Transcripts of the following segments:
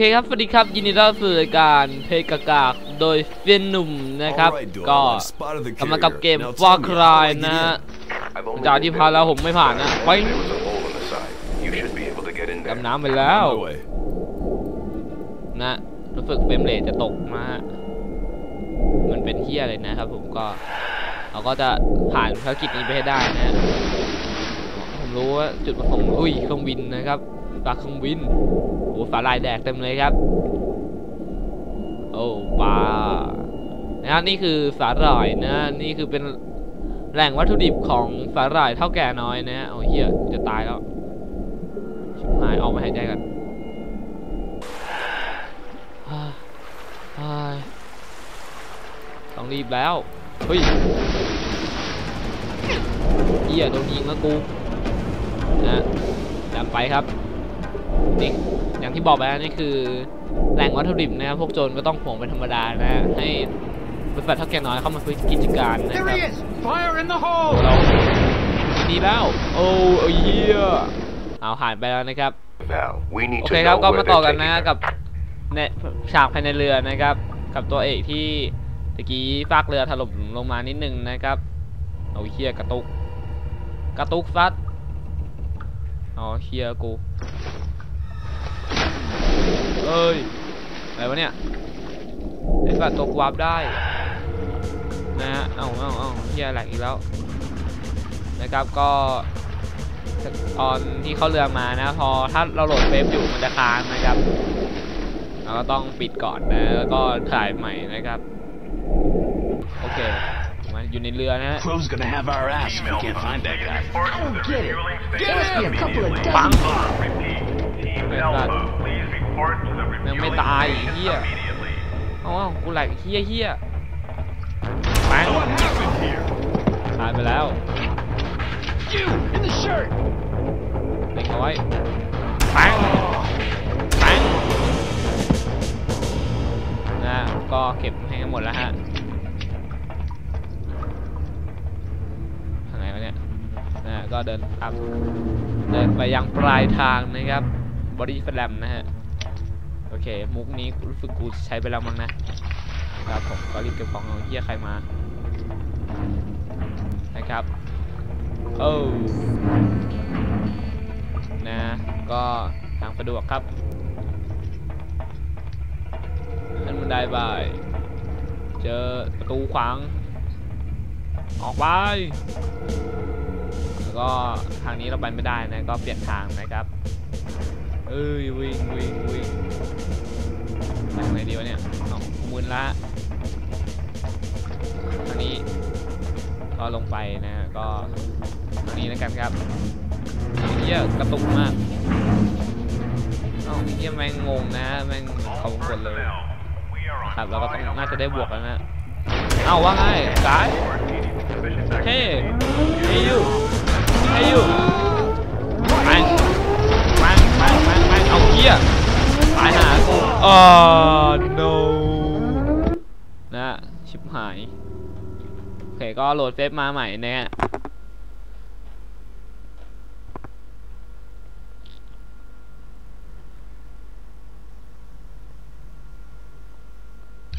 เคครับ สวัสดีครับ ยินดีต้อนรับสู่รายการเพกากากโดยเฟียนหนุ่มนะครับ ก็กำลังกับเกม Far Cry นะฮะจากที่พาแล้วผมไม่ผ่านนะไปดำน้ำไปแล้ว นะ รู้สึกเฟรมเรทจะตกนะฮะมันเป็นเฮียเลยนะครับผมก็ เราก็จะผ่านภารกิจนี้ไปให้ได้นะ ผมรู้ว่าจุดประสงค์อุ้ยเครื่องบินนะครับ ปลาเครื่องบินโอ้ฝาลายแดกเต็มเลยครับ โอ้ปลานะครับนี่คือสาหร่ายนะนี่คือเป็นแหล่งวัตถุดิบของสาหร่ายเท่าแก่น้อยนะฮะโอ้เฮียจะตายแล้วชิบหายออกมาหายใจกันต้องรีบแล้วเฮ้ยเฮียโดนยิงแล้วกูนะดำไปครับ นี่อย่างที่บอกไปแล้วนี่คือแหล่งวัตถุดิบนะครับพวกโจรก็ต้องห่วงเป็นธรรมดานะให้บริษัทเท่าแก่น้อยเข้ามาซื้อกิจการนะครับ There he is! Fire in the hole! เราดีแล้วโอ้เอ้ยเหี้ยเอาผ่านไปแล้วนะครับ Now, we need โอ to เคครับ know ก็ where มาต่อ they're กัน taking นะ them. กับในฉากภายในเรือนะครับ กับตัวเอกที่ตะกี้ฟากเรือถล่มลงมานิดนึงนะครับเอาเฮียกระตุก กระตุกซัดอ๋อเฮียกู เอ้ยอะไรวะเนี่ยไอ้สัตว์ตกวาร์ปได้นะฮะเอ้าเอ้าเอ้าเฮียแหลกอีกแล้วนะครับก็ตอนที่เข้าเรือมานะ พอถ้าเราโหลดเฟซอยู่มันจะค้างนะครับเราก็ต้องปิดก่อนนะแล้วก็ถ่ายใหม่นะครับโอเคมาอยู่ในเรือนะฮะ Crow's gonna have our ass if we can't find that guy. I don't get it. There must be a couple of ปัง dummies. Wait, Team that- Alpha, please report to the ยังไม่ตายเฮีย immediately. เอ้ากูแหลกเฮียเฮียปังตายไปแล้วเล็งเอาไว้ปังปังนะก็เก็บให้หมดแล้วฮะทางไหนวะเนี่ยนะก็เดินครับเดินไปยังปลายทางนะครับบอดี้แฟลมนะฮะ เค มุกนี้รู้สึกกูใช้ไปแล้วมั้งนะครับผมก็รีบเก็บของเอาเฮียใครมา นะครับโอ้นะก็ทางสะดวกครับขึ้นบันไดไปเจอประตูขวาง ออกไปแล้วก็ทางนี้เราไปไม่ได้นะ ก็เปลี่ยนทางนะครับ เอ้ยวิ่งวิ่งวิ่ง ทางไหนดีวะเนี่ยเอามึนละทางนี้ ก็ลงไปนะก็ทางนี้แล้วกันครับเฮียกระตุกมากเอ้าเฮียแม่งงงนะแม่งเขากดเลยครับเราก็ต้องน่าจะได้บวกแล้วนะเอาว่าไงกาย Sufficient เฮ้ activity. เฮ้ยยูเฮ้ยยูม่งแม่งแม่งแม่งแม่งเอาเฮียตายหากู อ๋อ no นะ ชิบหาย โอเค ก็โหลดเฟซมาใหม่นะฮะ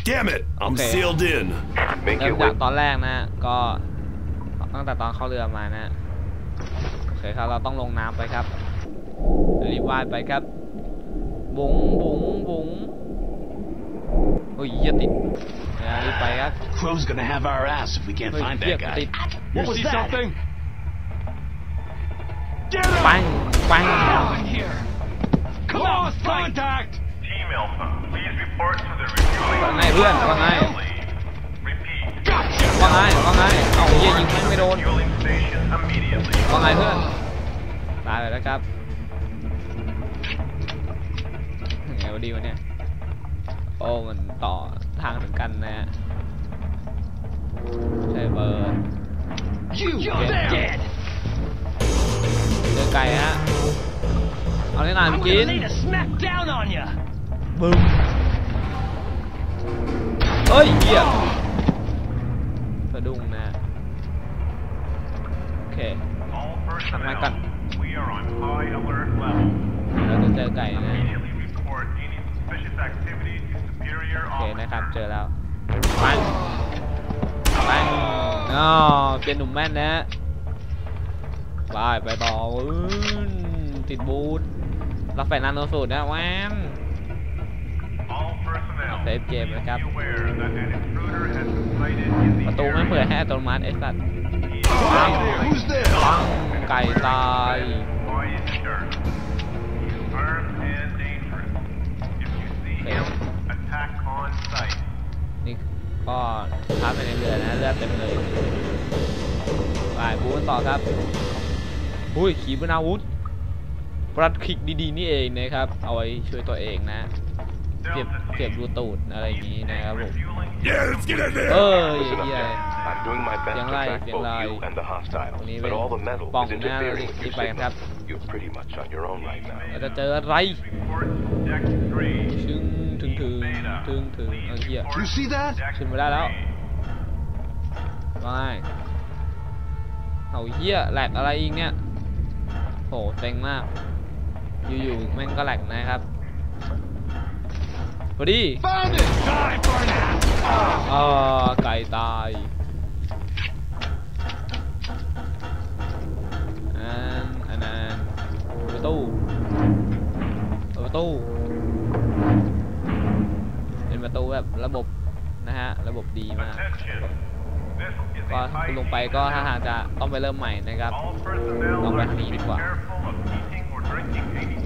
Damn it! I'm Okay. sealed in. Make เริ่ม your จา way. กตอนแรกนะ ก็ตั้งแต่ตอนเข้าเรือมานะ โอเคครับ เราต้องลงน้ำไปครับรีบว่ายไปครับ บุ๋งบุ๋งบุ๋งโอ้ยเหี้ยติดนะรีบไปครับ Crow's gonna have our ass if we can't เฮ้ย find เหี้ย that ติด guy. You What was see that? something? Get ปังปัง in here! Come on, contact! Team Alpha, please report to the refueling ว่าไงเพื่อนว่าไง Repeat. ว่าไงว่าไง เอาเหี้ยยิงแม่งไม่โดน Refueling station immediately. ว่าไงเพื่อน ตายไปแล้วครับ ดีวะเนี่ย โอ้มันต่อทางถึงกันนะฮะใช่เบอร์ You dead! เจอไก่ฮะ เอาได้นานไปกิน smack down on you! บึ้มเฮ้ยเหี้ยสะดุ้งนะโอเค All my God. personnel, we are on high alert level. เราจะเจอไก่นะ Immediately report any suspicious นะครับ เจอแล้วปังปังอ๋อเกียร์หนุ่มแม่นนะฮะไปไปต่ออื้นติดบูทรับแฟนนาโนสูตรนะแวม All personnel, Save game please นะครับ be aware that an intruder has been sighted in the ประตูไม่เปิดให้อัตโนมัติไอ้สัตว์ Hey there, who's there? ปังไก่ตาย ก็ท้าไปในเรือนะเลือดเต็มเลยไปบูกันต่อครับอุ้ยขีปนาวุธประคลิกดีๆนี่เองนะครับ เอาไว้ช่วยตัวเองนะเก็บ Delta เก็บ team, ดูตูดอะไรอย่างนี้นะครับผม refueling Yeah, let's get in เอ there. อ Listen up, เหี้ย Jack. I'm doing my best to Tiếng Lai, track tiếng both Lai. you and the hostile, Còn đi but bên all the metal bỏng is nha, interfering đi- with đi your bài signals. ครับ You're pretty much on your own right now. เราจะเจออะไร report deck three. ชึง ถึงถึงถึงเออเหี้ยขึ้นมาได้แล้วไม่เอาเหี้ยแหลกอะไรอีกเนี่ยโหเต็งมาก อยู่ๆแม่งก็แหลกนะครับพอดี Found it. Time for an ass. อ่าไก่ตาย ประตูแบบระบบนะฮะระบบดีมากก็ลงไปก็ถ้าหากจะต้องไปเริ่มใหม่นะครับต้องไปทางนี้ดีกว่า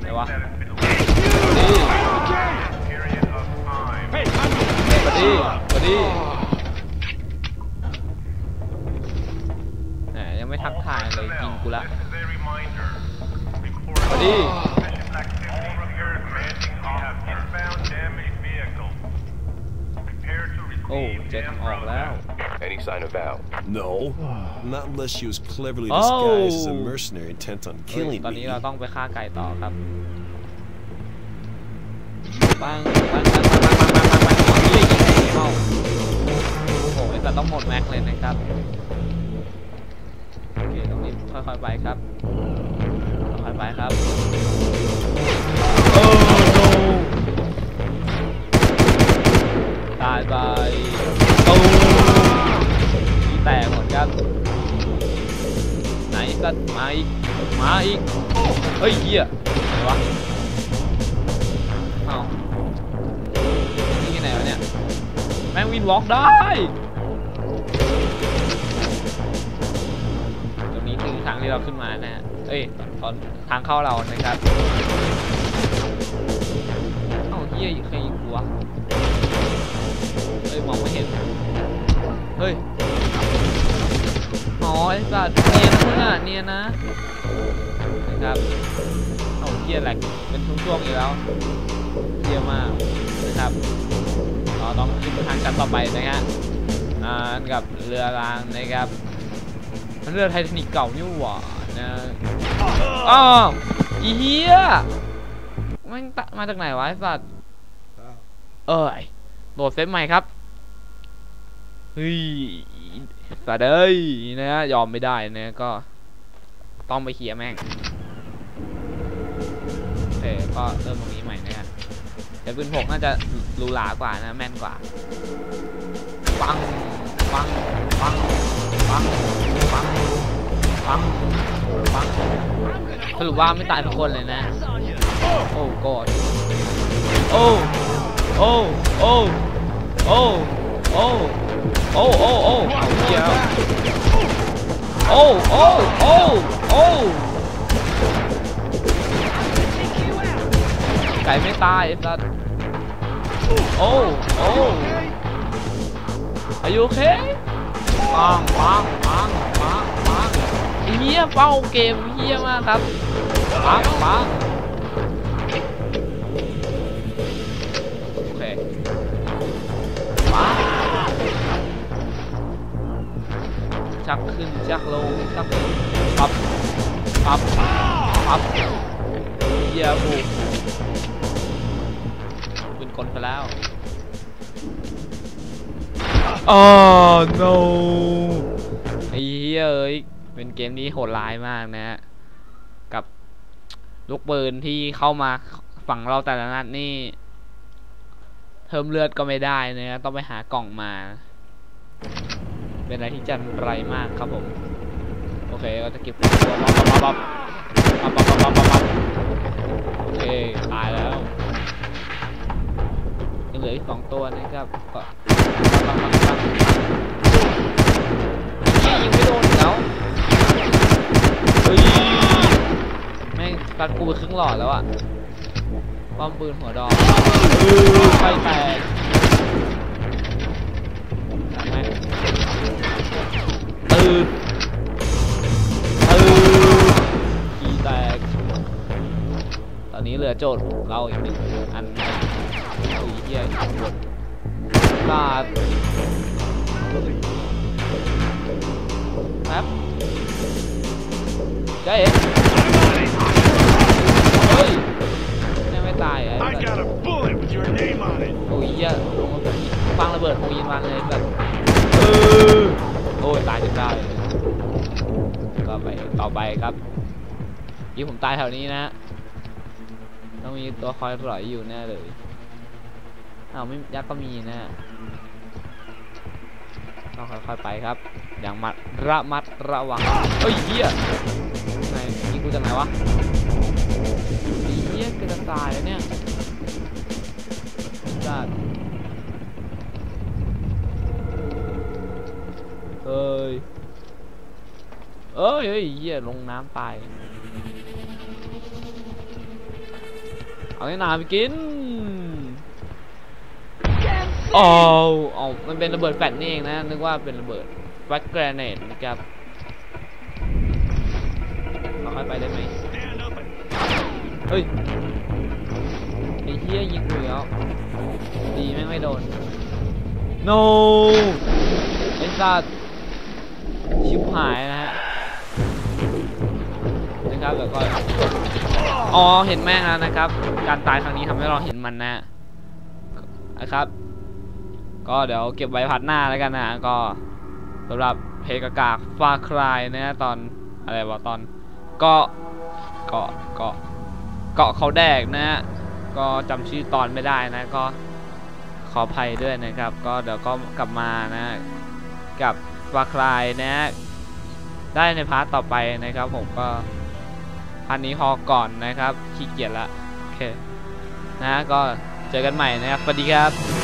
ไหนวะ Any sign of Val? No, not unless she was cleverly Oh. disguised as a mercenary intent on เฮ้ย killing ตอนนี้ me. เราต้องไปฆ่าไก่ต่อครับปังปังปังปังปังปังปังปังปังยิงยิงยิงเข้าโอ้โหแต่ต้องหมดแม็กเลยนะครับโอเคตรงนี้ค่อยๆไปครับค่อยๆไปครับโอ้โหตายไป แตกหมดครับไหนก็มาอีก มาอีก เฮ้ยเหี้ยอะไรวะเอานี่ที่ไหนวะเนี่ย แม่งวินวอล์กได้ ตรงนี้คือทางที่เราขึ้นมานะฮะ เอ้ยตอนทางเข้าเรานะครับเอ้าเหี้ยใครยิงกูวะเฮ้ยมองไม่เห็น เฮ้ย อ๋อไอ้สัตว์เนียนนะเนียนนะนะครับเอาเกียแหลกเป็นช่วงๆอยู่แล้วเยี่ยมากนะครับเราต้องขึ้นทางชั้นต่อไปนะฮะอ่ากับเรือรางนะครับมันเรือไททานิกเก่านี่หว่านะอ้าวอีเหี้ยมันมาจากไหนวะไอ้สัตว์เอ้ยโหลดเซฟใหม่ครับเฮ้ย สัตว์เอ้ยนะฮะยอมไม่ได้นะก็ ต้องไปเคลียร์แม่งโอเคก็เริ่มตรงนี้ใหม่นะฮะแต่ปืนพกน่าจะรูหรากว่านะแม่นกว่าปังปังปังปังปังปังปังสรุปว่าไม่ตายทุกคนเลยนะ โอ้กอดโอ้โอ้โอ้โอ้โอ้ โอ้โอ้โอ้เอาเหี้ยโอ้โอ้โอ้โอ้ไก่ไม่ตายไอ้สัสโอ้โอ้อายุโอเคปังปังปังปังปังไอ้เฮียเป้าเกมเฮียมากครับปังปัง ชักขึ้นชักลงชักขึ้นปับปับปับเยี่ยบุกเป็นคนไปแล้วอ๋อ no ไอ้เหี้ยเอ้ยเป็นเกมนี้โหดร้ายมากนะฮะ กับลูกปืนที่เข้ามาฝั่งเราแต่ละนัดนี่เพิ่มเลือดก็ไม่ได้นะต้องไปหากล่องมา เป็นอะไรที่จันไรมากครับผม โอเคก็จะเก็บตัวบ๊อบบ๊อบบ๊อบบ๊อบบ๊อบบ๊อบบ๊อบโอเคตายแล้วยังเหลืออีกสองตัวนะครับก็ปั๊บปั๊บปั๊บปั๊บยิงไม่โดนแล้วเฮ้ยแม่งตัดกูไปครึ่งหลอดแล้วอะป้อมปืนหัวดอกไปแตก ตื่นตื่นขีแตก ตอนนี้เหลือโจทย์เราอีกหนึ่งอันอุ้ยเยข้างบนลาครับเจ๊เฮ้ยแม่งไม่ตายอะโอ้ยเหี้ยฟังระเบิดโมยินวันเลยแบบ โอ้ยตายจนได้ก็ไปต่อไปครับยี่ผมตายแถวนี้นะต้องมีตัวคอยปล่อยอยู่แน่เลยอ้าวไม่ยักษ์ก็มีนะต้องค่อยๆไปครับ อย่างมัดระมัดระวังเฮ้ยเหี้ยไหนยิงกูจากไหนวะเหี้ยกระจะตายแล้วเนี่ยจัด เอ้ยเอ้ยเฮ้ยเหี้ยลงน้ำตาย เอาไอ้นาไปกินโอ้เอามันเป็นระเบิดแฟลชนี่เองนะ นึกว่าเป็นระเบิดแฟลชแกรเนตนะครับเราค่อยไปได้ไหมเฮ้ยไอ้เหี้ยยิงกูแล้วดีแม่งไม่โดน no ไอ้สัตว์ ชิบหายนะฮะนะครับแล้วก็อ๋อเห็นแม่งแล้วนะครับ การตายครั้งนี้ทำให้เราเห็นมันนะนะครับ ก็เดี๋ยวเก็บไว้พัดหน้าแล้วกันนะก็สำหรับเพกากากฟาคลายนะตอนอะไรวะตอนเกาะเกาะเกาะเกาะเขาแดกนะฮะก็จำชื่อตอนไม่ได้นะก็ขออภัยด้วยนะครับ ก็เดี๋ยวก็กลับมานะกับ วาคลายนะได้ในพาร์ทต่อไปนะครับผมก็พันนี้พอก่อนนะครับขี้เกียจละโอเคนะก็เจอกันใหม่นะครับสวัสดีครับ